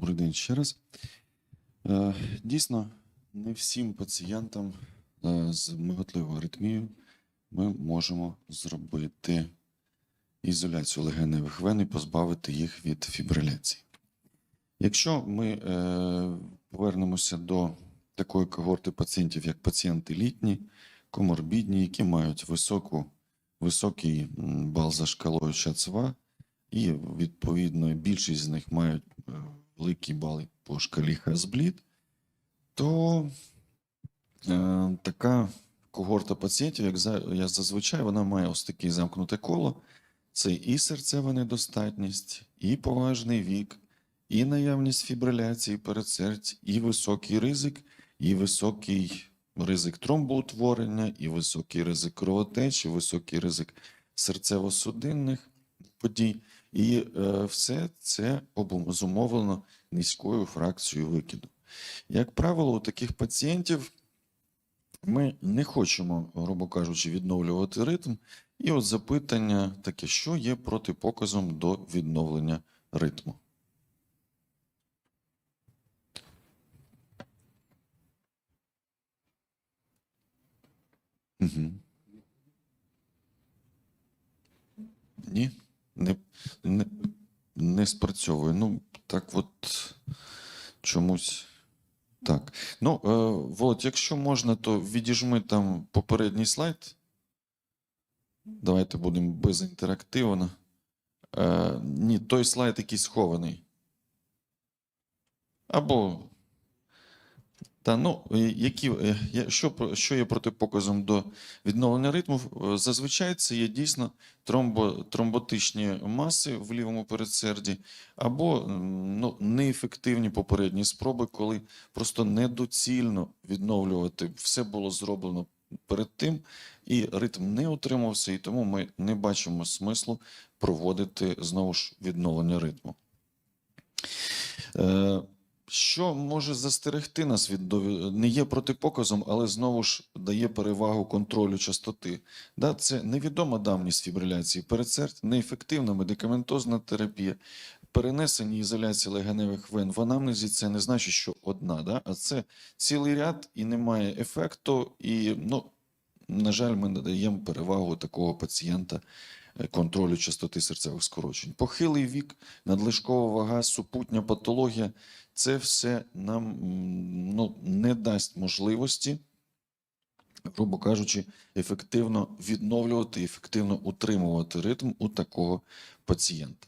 Добрий день ще раз. Е, Дійсно, не всім пацієнтам е, з миготливою аритмією ми можемо зробити ізоляцію легеневих вен і позбавити їх від фібриляції. Якщо ми е, повернемося до такої когорти пацієнтів, як пацієнти літні, коморбідні, які мають високу, високий бал за шкалою ШАЦ-2, і відповідно більшість з них мають великі бали по шкалі Хазблід, то е, така когорта пацієнтів, як за, я зазвичай, вона має ось таке замкнуте коло. Це і серцева недостатність, і поважний вік, і наявність фібриляції передсердь, і високий ризик, і високий ризик тромбоутворення, і високий ризик кровотечі, високий ризик серцево-судинних подій. І е, все це зумовлено низькою фракцією викиду. Як правило, у таких пацієнтів ми не хочемо, грубо кажучи, відновлювати ритм. І от запитання таке, що є протипоказом до відновлення ритму? Угу. Ні, не, не, не спрацьовує. Ну, так от чомусь. Так. Ну, е, Володь, якщо можна, то відіжми там попередній слайд. Давайте будемо безінтерактивно. Е, ні, той слайд який схований. Або. Та ну, які, е, що, що є протипоказом до відновлення ритму? Е, Зазвичай це є дійсно тромбо, тромботичні маси в лівому передсерді, або ну, неефективні попередні спроби, коли просто недоцільно відновлювати. Все було зроблено перед тим, і ритм не утримався, і тому ми не бачимо смислу проводити знову ж відновлення ритму. Е, що може застерегти нас від не є протипоказом, але знову ж дає перевагу контролю частоти. Да, це невідома давність фібриляції передсердь, неефективна медикаментозна терапія, перенесення ізоляції легеневих вен в анамнезі це не значить, що одна, да, а це цілий ряд і немає ефекту. І, ну, на жаль, ми надаємо перевагу такого пацієнта контролю частоти серцевих скорочень. Похилий вік, надлишкова вага, супутня патологія це все нам ну, не дасть можливості, грубо кажучи, ефективно відновлювати, ефективно утримувати ритм у такого пацієнта.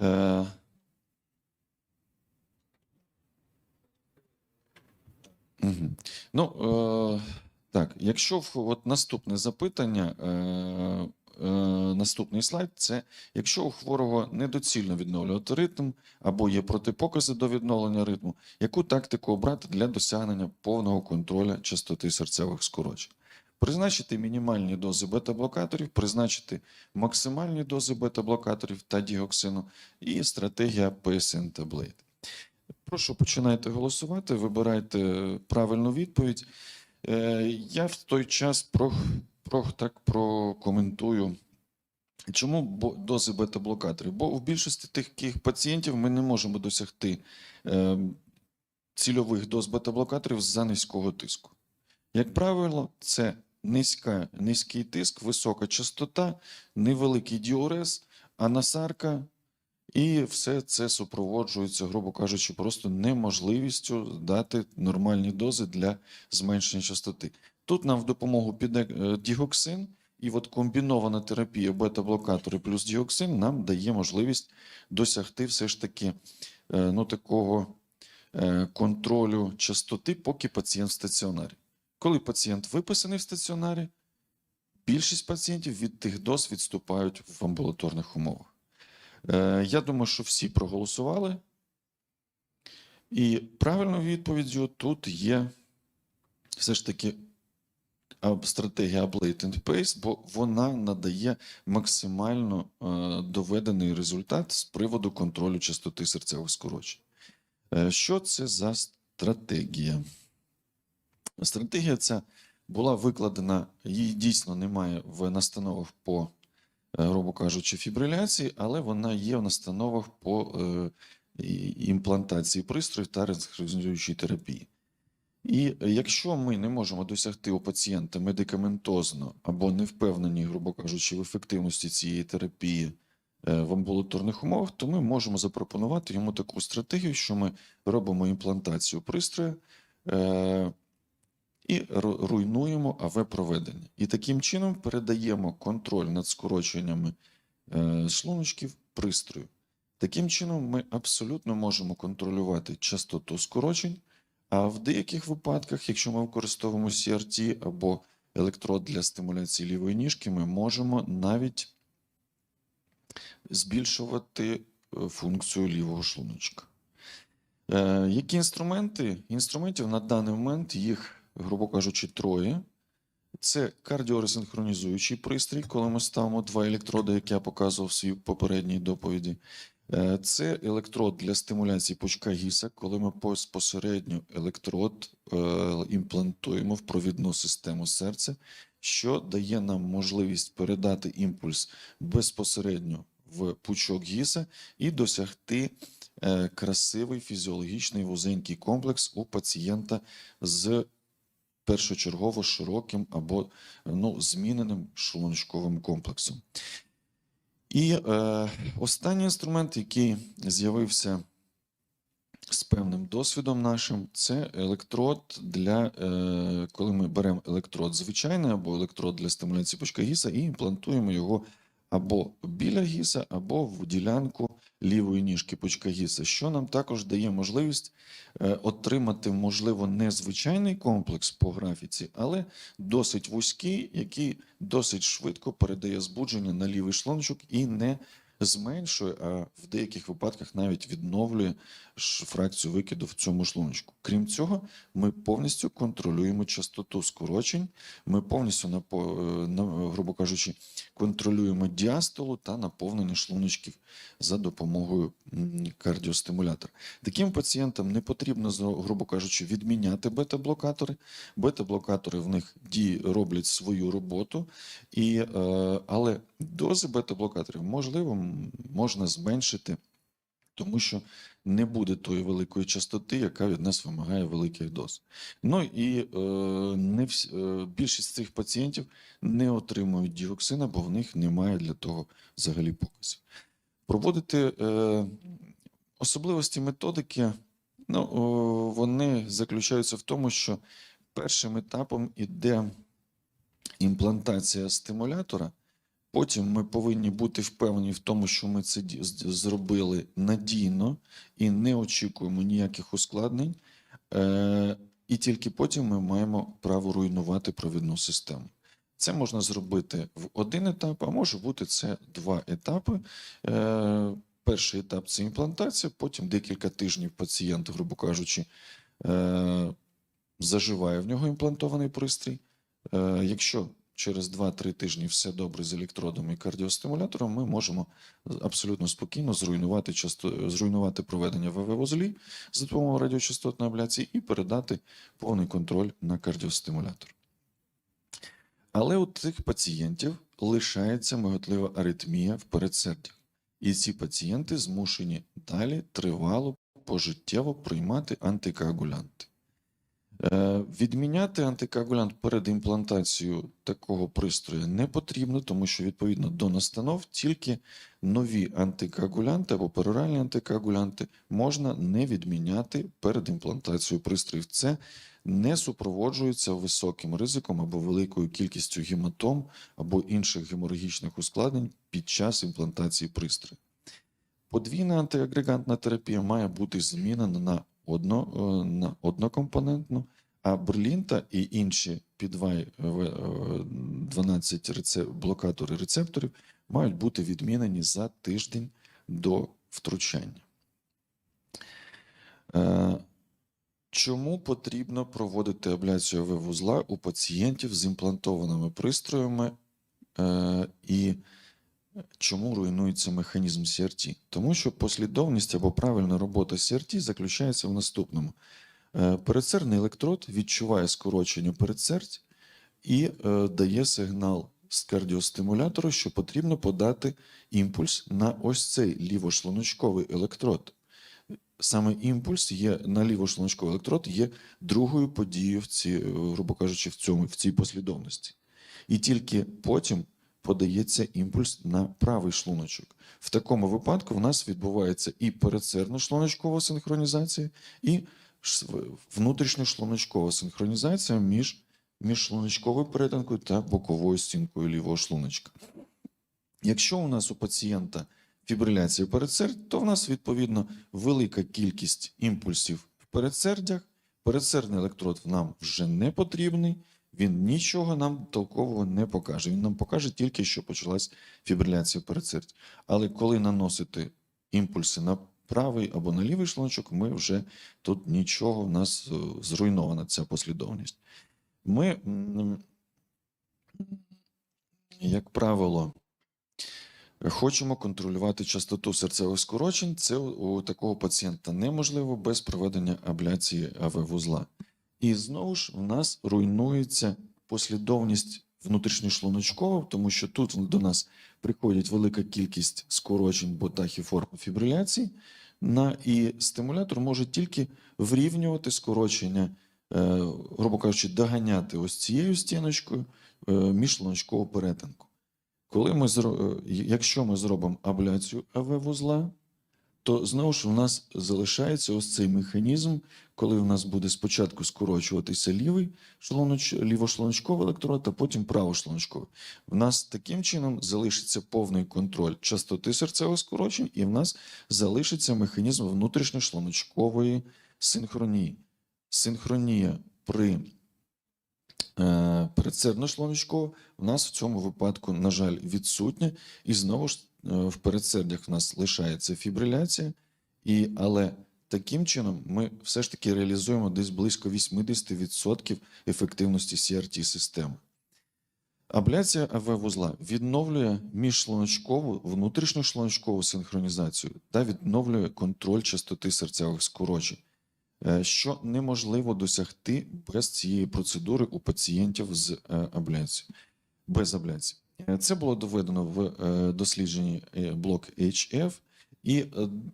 Е. Ну, е, так, якщо от наступне запитання, е, е, наступний слайд, це якщо у хворого недоцільно відновлювати ритм або є протипокази до відновлення ритму, яку тактику обрати для досягнення повного контролю частоти серцевих скорочень? Призначити мінімальні дози бета-блокаторів, призначити максимальні дози бета-блокаторів та діоксину і стратегія PSN таблет. Прошу, починайте голосувати, вибирайте правильну відповідь. Е, Я в той час про, про, так прокоментую. Чому дози бета-блокаторів? Бо в більшості таких пацієнтів ми не можемо досягти е, цільових доз бета-блокаторів за низького тиску. Як правило, це низька, низький тиск, висока частота, невеликий діурез, анасарка, і все це супроводжується, грубо кажучи, просто неможливістю дати нормальні дози для зменшення частоти. Тут нам в допомогу піде е, діоксин, і от комбінована терапія бета-блокатори плюс діоксин нам дає можливість досягти все ж таки е, ну, такого е, контролю частоти, поки пацієнт в стаціонарі. Коли пацієнт виписаний в стаціонарі, більшість пацієнтів від тих доз відступають в амбулаторних умовах. Я думаю, що всі проголосували. І правильною відповіддю тут є все ж таки стратегія Ablate and Pace, бо вона надає максимально е, доведений результат з приводу контролю частоти серцевих скорочень. Е, Що це за стратегія? Стратегія ця була викладена, її дійсно немає в настановах по, е, грубо кажучи, фібриляції, але вона є в настановах по імплантації пристроїв та ресинхронізуючої терапії. І якщо ми не можемо досягти у пацієнта медикаментозно або не впевнені, грубо кажучи, в ефективності цієї терапії е, в амбулаторних умовах, то ми можемо запропонувати йому таку стратегію, що ми робимо імплантацію пристрою е, і руйнуємо АВ-проведення. І таким чином передаємо контроль над скороченнями е, шлуночків пристрою. Таким чином, ми абсолютно можемо контролювати частоту скорочень. А в деяких випадках, якщо ми використовуємо CRT або електрод для стимуляції лівої ніжки, ми можемо навіть збільшувати е, функцію лівого шлуночка. Е, Які інструменти? Інструментів на даний момент їх, грубо кажучи, троє. Це кардіоресинхронізуючий пристрій, коли ми ставимо два електроди, як я показував в своїй попередній доповіді. Е, Це електрод для стимуляції пучка гіса, коли ми безпосередньо електрод е, імплантуємо в провідну систему серця, що дає нам можливість передати імпульс безпосередньо в пучок гіса і досягти е, красивий фізіологічний вузенький комплекс у пацієнта з першочергово широким або ну, зміненим шлуночковим комплексом. І е, останній інструмент, який з'явився з певним досвідом нашим, це електрод для е, коли ми беремо електрод звичайний або електрод для стимуляції пучка гіса і імплантуємо його або біля гіса, або в ділянку лівої ніжки пучка гіса, що нам також дає можливість е, отримати, можливо, не звичайний комплекс по графіці, але досить вузький, який досить швидко передає збудження на лівий шлуночок і не зменшує, а в деяких випадках навіть відновлює фракцію викиду в цьому шлуночку. Крім цього, ми повністю контролюємо частоту скорочень, ми повністю, е, грубо кажучи, контролюємо діастолу та наповнення шлуночків за допомогою кардіостимулятора. Таким пацієнтам не потрібно, грубо кажучи, відміняти бета-блокатори. Бета-блокатори в них дії роблять свою роботу, і, е, але дози бета-блокаторів можливо можна зменшити, тому що не буде тої великої частоти, яка від нас вимагає великих доз. Ну і е, не всі, е, більшість цих пацієнтів не отримують діоксина, бо в них немає для того взагалі показів. Проводити е, особливості методики, ну, о, вони заключаються в тому, що першим етапом іде імплантація стимулятора. Потім ми повинні бути впевнені в тому, що ми це зробили надійно і не очікуємо ніяких ускладнень. Е, і тільки потім ми маємо право руйнувати провідну систему. Це можна зробити в один етап, а може бути це два етапи. Е, перший етап це імплантація, потім декілька тижнів пацієнт, грубо кажучи, е, заживає в нього імплантований пристрій. Якщо через 2-3 тижні все добре з електродом і кардіостимулятором, ми можемо абсолютно спокійно зруйнувати, часто, зруйнувати проведення ВВ-вузлі за допомогою радіочастотної абляції і передати повний контроль на кардіостимулятор. Але у цих пацієнтів лишається миготлива аритмія в передсердях. І ці пацієнти змушені далі тривало пожиттєво приймати антикоагулянти. Е, Відміняти антикоагулянт перед імплантацією такого пристрою не потрібно, тому що відповідно до настанов тільки нові антикоагулянти або пероральні антикоагулянти можна не відміняти перед імплантацією пристроїв. Це не супроводжується високим ризиком або великою кількістю гематом або інших геморагічних ускладнень під час імплантації пристрою. Подвійна антиагрегантна терапія має бути змінена на, одно, е, на однокомпонентну, а берлінта і інші підвай 12 рецеп... блокатори рецепторів мають бути відмінені за тиждень до втручання. Е, Чому потрібно проводити абляцію АВ-вузла у пацієнтів з імплантованими пристроями е, і чому руйнується механізм CRT? Тому що послідовність або правильна робота CRT заключається в наступному: Е, передсердний електрод відчуває скорочення передсердь і е, дає сигнал з кардіостимулятору, що потрібно подати імпульс на ось цей лівошлуночковий електрод. саме імпульс є на лівошлуночковий електрод є другою подією в ці, е, грубо кажучи, в цьому в цій послідовності. І тільки потім подається імпульс на правий шлуночок. В такому випадку в нас відбувається і передсердно-шлуночкова синхронізація, і внутрішньошлуночкова синхронізація між, між шлуночковою перетинкою та боковою стінкою лівого шлуночка. Якщо у нас у пацієнта фібриляція передсердь, то в нас відповідно велика кількість імпульсів в передсердях. Передсердний електрод нам вже не потрібний, він нічого нам толкового не покаже. Він нам покаже тільки, що почалась фібриляція передсердь. Але коли наносити імпульси на правий або на лівий шлуночок, ми вже тут нічого в нас е, зруйнована ця послідовність. Ми, як правило, Хочемо контролювати частоту серцевих скорочень. Це у такого пацієнта неможливо без проведення абляції АВ-вузла. І знову ж в нас руйнується послідовність внутрішньошлуночкова, тому що тут до нас приходить велика кількість скорочень бо тахіформ фібриляції, на, і стимулятор може тільки врівнювати скорочення, е, грубо кажучи, доганяти ось цією стіночкою е, міжшлуночкову перетинку. Коли ми е, якщо ми зробимо абляцію АВ-вузла, то знову ж у нас залишається ось цей механізм, коли у нас буде спочатку скорочуватися лівий шлуноч... лівошлуночковий електрод, а потім правошлуночковий. В нас таким чином залишиться повний контроль частоти серцевих скорочень, і в нас залишиться механізм внутрішньошлуночкової синхронії. Синхронія при е, передсердно-шлуночкова в нас в цьому випадку, на жаль, відсутня. І знову ж в передсердях в нас лишається фібриляція, і, але таким чином ми все ж таки реалізуємо десь близько 80% ефективності CRT-системи. Абляція АВ-вузла відновлює міжшлуночкову, внутрішньошлуночкову синхронізацію та відновлює контроль частоти серцевих скорочень е, що неможливо досягти без цієї процедури у пацієнтів з е, абляцією. Без абляції. Е, Це було доведено в е, дослідженні е, блок HF, і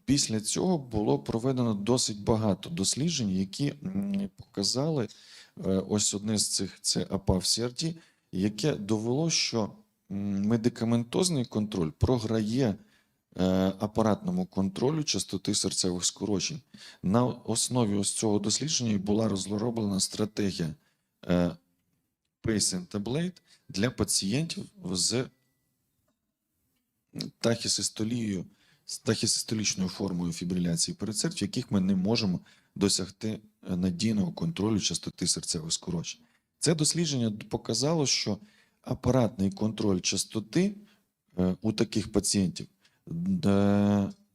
після цього було проведено досить багато досліджень, які показали ось одне з цих це АПАВ-CRT, яке довело, що медикаментозний контроль програє апаратному контролю частоти серцевих скорочень. На основі ось цього дослідження була розроблена стратегія Pace and Blade для пацієнтів з тахісистолією, з тахісистолічною формою фібриляції передсердь, в яких ми не можемо досягти е, надійного контролю частоти серцевих скорочень. Це дослідження показало, що апаратний контроль частоти е, у таких пацієнтів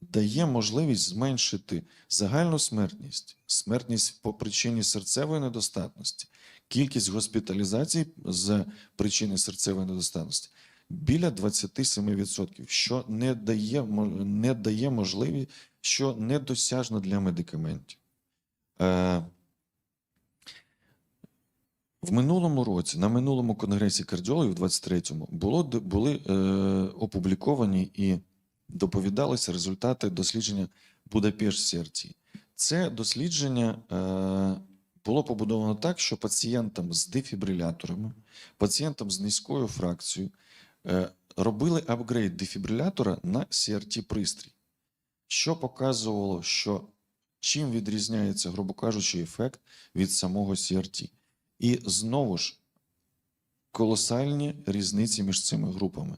дає можливість зменшити загальну смертність, смертність по причині серцевої недостатності, кількість госпіталізацій з причини серцевої недостатності біля 27%, що не дає, не дає можливість, що недосяжно для медикаментів. Е, в минулому році, на минулому конгресі кардіологів, в 23-му, було, були е, опубліковані і доповідалися результати дослідження Будапешт CRT. Це дослідження е, було побудовано так, що пацієнтам з дефібриляторами, пацієнтам з низькою фракцією е, робили апгрейд дефібрилятора на CRT-пристрій, що показувало, що чим відрізняється, грубо кажучи, ефект від самого CRT. І знову ж колосальні різниці між цими групами.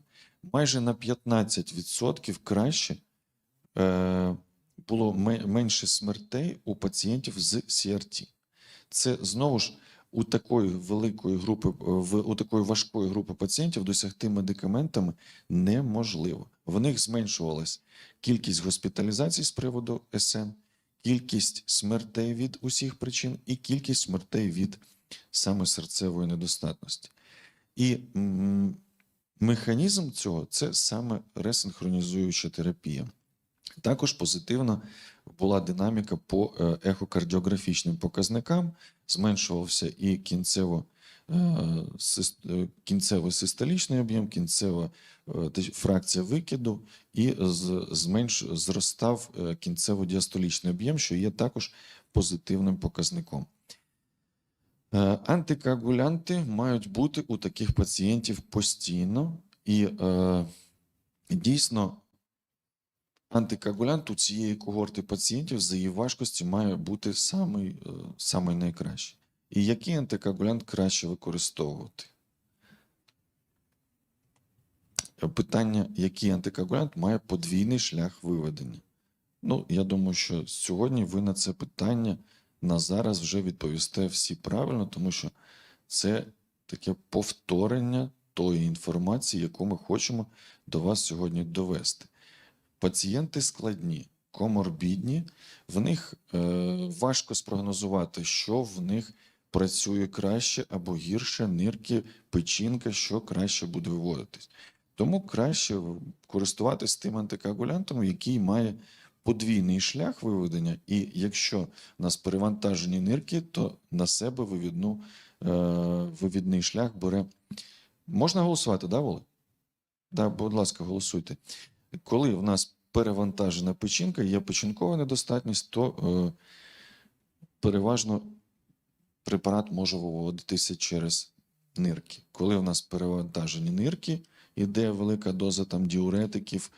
Майже на 15% краще е, було менше смертей у пацієнтів з CRT. Це знову ж у такої великої групи, е, у такої важкої групи пацієнтів досягти медикаментами неможливо. В них зменшувалась кількість госпіталізацій з приводу СН, кількість смертей від усіх причин і кількість смертей від саме серцевої недостатності. І механізм цього це саме ресинхронізуюча терапія. Також позитивна була динаміка по е, ехокардіографічним показникам, зменшувався і кінцево е, е, кінцевий систолічний об'єм, кінцева фракція викиду і зменш, зростав кінцево-діастолічний об'єм, що є також позитивним показником. Антикоагулянти мають бути у таких пацієнтів постійно, і дійсно антикоагулянт у цієї когорти пацієнтів за її важкості має бути самий, е, самий найкращий. І який антикоагулянт краще використовувати? Питання, який антикоагулянт має подвійний шлях виведення. Ну, я думаю, що сьогодні ви на це питання на зараз вже відповісте всі правильно, тому що це таке повторення тої інформації, яку ми хочемо до вас сьогодні довести. Пацієнти складні, коморбідні, в них е, важко спрогнозувати, що в них працює краще або гірше, нирки, печінка, що краще буде виводитись. Тому краще користуватись тим антикоагулянтом, який має подвійний шлях виведення, і якщо у нас перевантажені нирки, то на себе вивідну, е, вивідний шлях бере. Можна голосувати, да, Воле? Да, будь ласка, голосуйте. Коли в нас перевантажена печінка, є печінкова недостатність, то е, переважно препарат може виводитися через нирки. Коли в нас перевантажені нирки, іде велика доза там діуретиків,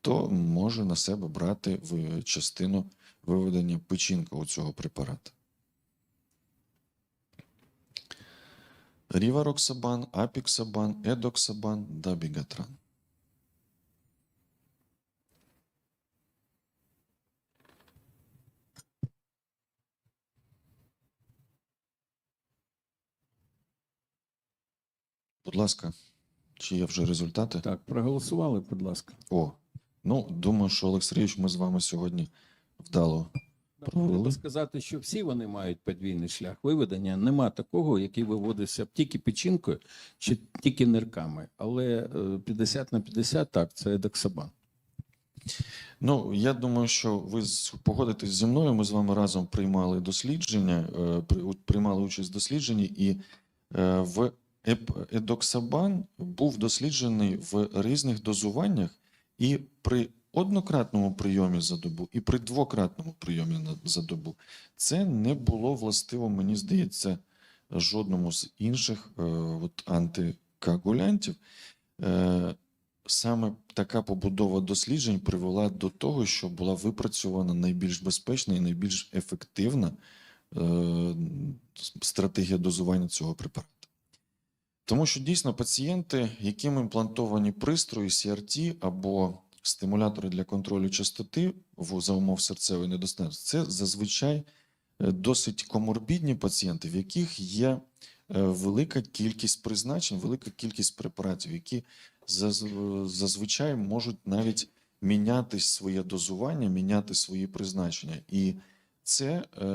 то може на себе брати в частину виведення печінка у цього препарата. Рівароксабан, апіксабан, едоксабан, дабігатран. Будь ласка, чи є вже результати? Так, проголосували, будь ласка. О, ну думаю, що Олег Сергійович, ми з вами сьогодні вдало. Провели. Треба сказати, що всі вони мають подвійний шлях виведення. Нема такого, який виводився б тільки печінкою чи тільки нирками. Але е, 50 на 50 так, це едоксабан. Ну, я думаю, що ви погодитесь зі мною. Ми з вами разом приймали дослідження, е, приймали участь в дослідженні, і е, в едоксабан був досліджений в різних дозуваннях, і при однократному прийомі за добу, і при двократному прийомі за добу це не було властиво, мені здається, жодному з інших е, от, антикоагулянтів. Е, саме така побудова досліджень привела до того, що була випрацьована найбільш безпечна і найбільш ефективна е, стратегія дозування цього препарату. Тому що дійсно пацієнти, яким імплантовані пристрої CRT або стимулятори для контролю частоти за умов серцевої недостатності, це зазвичай е, досить коморбідні пацієнти, в яких є е, велика кількість призначень, велика кількість препаратів, які зазвичай можуть навіть міняти своє дозування, міняти свої призначення. І це е,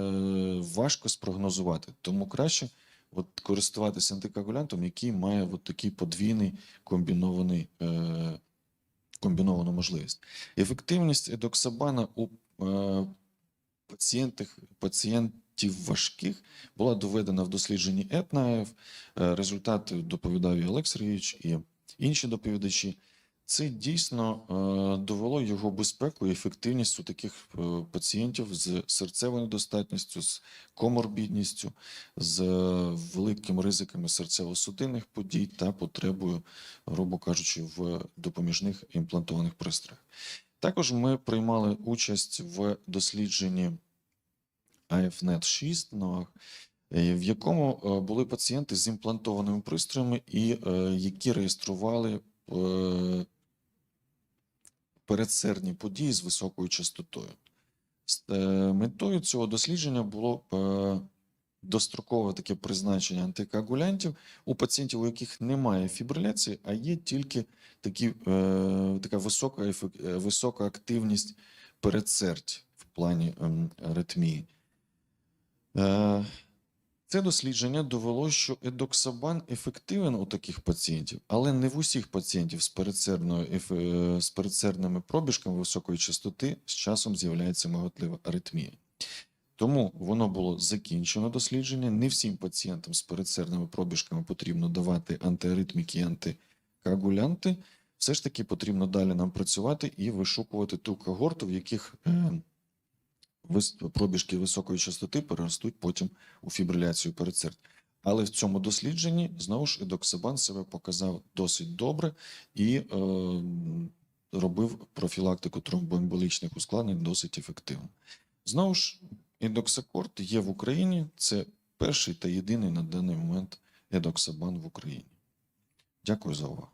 важко спрогнозувати. Тому краще от, користуватися антикоагулянтом, який має от такий подвійний комбінований, е, комбіновану можливість. Ефективність едоксабана у е, пацієнтах, пацієнтів важких була доведена в дослідженні Етнаєв. Е, Результати доповідав і Олег Сергійович, і інші доповідачі. Це дійсно е, довело його безпеку і ефективність у таких е, пацієнтів з серцевою недостатністю, з коморбідністю, з е, великими ризиками серцево-судинних подій та потребою, грубо кажучи, в допоміжних імплантованих пристроях. Також ми приймали участь в дослідженні AFNet 6 на е, в якому були пацієнти з імплантованими пристроями, і які реєстрували передсердні події з високою частотою. Е, Метою цього дослідження було е, дострокове таке призначення антикоагулянтів у пацієнтів, у яких немає фібриляції, а є тільки такі, е, така висока, висока активність передсердь в плані ем, аритмії. Це дослідження довело, що едоксабан ефективен у таких пацієнтів, але не в усіх пацієнтів з, передсердною, е, з передсердними пробіжками високої частоти з часом з'являється миготлива аритмія. Тому воно було закінчено дослідження. Не всім пацієнтам з передсердними пробіжками потрібно давати антиаритміки і антикоагулянти. Все ж таки потрібно далі нам працювати і вишукувати ту когорту, в яких е, пробіжки високої частоти переростуть потім у фібриляцію передсердь. Але в цьому дослідженні знову ж едоксабан себе показав досить добре і е, робив профілактику тромбоемболічних ускладнень досить ефективно. Знову ж, індоксакорд є в Україні. Це перший та єдиний на даний момент едоксабан в Україні. Дякую за увагу.